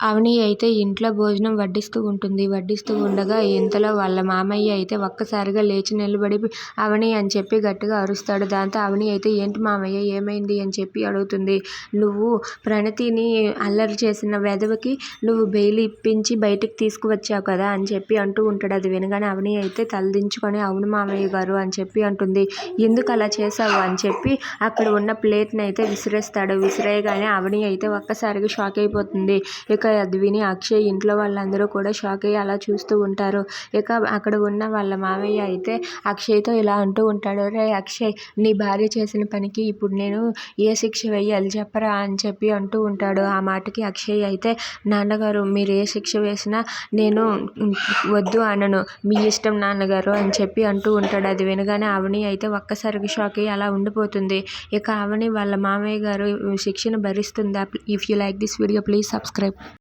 అవని అయితే ఇంట్లో భోజనం వడ్డిస్తూ ఉంటుంది. వడ్డిస్తూ ఉండగా ఇంతలో వాళ్ళ మామయ్య అయితే ఒక్కసారిగా లేచి నిలబడి అవని అని చెప్పి గట్టిగా అరుస్తాడు. దాంతో అవని అయితే ఏంటి మామయ్య ఏమైంది అని చెప్పి అడుగుతుంది. నువ్వు ప్రణతిని అల్లరి చేసిన వెధవకి నువ్వు బెయిల్ ఇప్పించి బయటికి తీసుకువచ్చావు కదా అని చెప్పి అంటూ ఉంటాడు. అది వినగానే అవని అయితే తలదించుకొని అవును మామయ్య గారు అని చెప్పి అంటుంది. ఎందుకు అలా చేసావు అని చెప్పి అక్కడ ఉన్న ప్లేట్ని అయితే విసిరేస్తాడు. విసిరేయగానే అవని అయితే ఒక్కసారిగా షాక్ అయిపోతుంది. ఇక అది విని అక్షయ్ ఇంట్లో వాళ్ళందరూ కూడా షాక్ అయ్యి అలా చూస్తూ ఉంటారు. ఇక అక్కడ ఉన్న వాళ్ళ మామయ్య అయితే అక్షయ్తో ఇలా అంటూ ఉంటాడు రే అక్షయ్ నీ భార్య చేసిన పనికి ఇప్పుడు నేను ఏ శిక్ష వేయాలి చెప్పరా? అని చెప్పి అంటూ ఉంటాడు. ఆ మాటకి అక్షయ్ అయితే నాన్నగారు మీరు ఏ శిక్ష వేసినా నేను వద్దు అనను మీ ఇష్టం నాన్నగారు అని చెప్పి అంటూ ఉంటాడు. అది వినగానే అవని అయితే ఒక్కసారిగా షాక్ అయ్యి అలా ఉండిపోతుంది. ఇక అవని వాళ్ళ మామయ్య గారు శిక్షను భరిస్తుందా? If you like this video please subscribe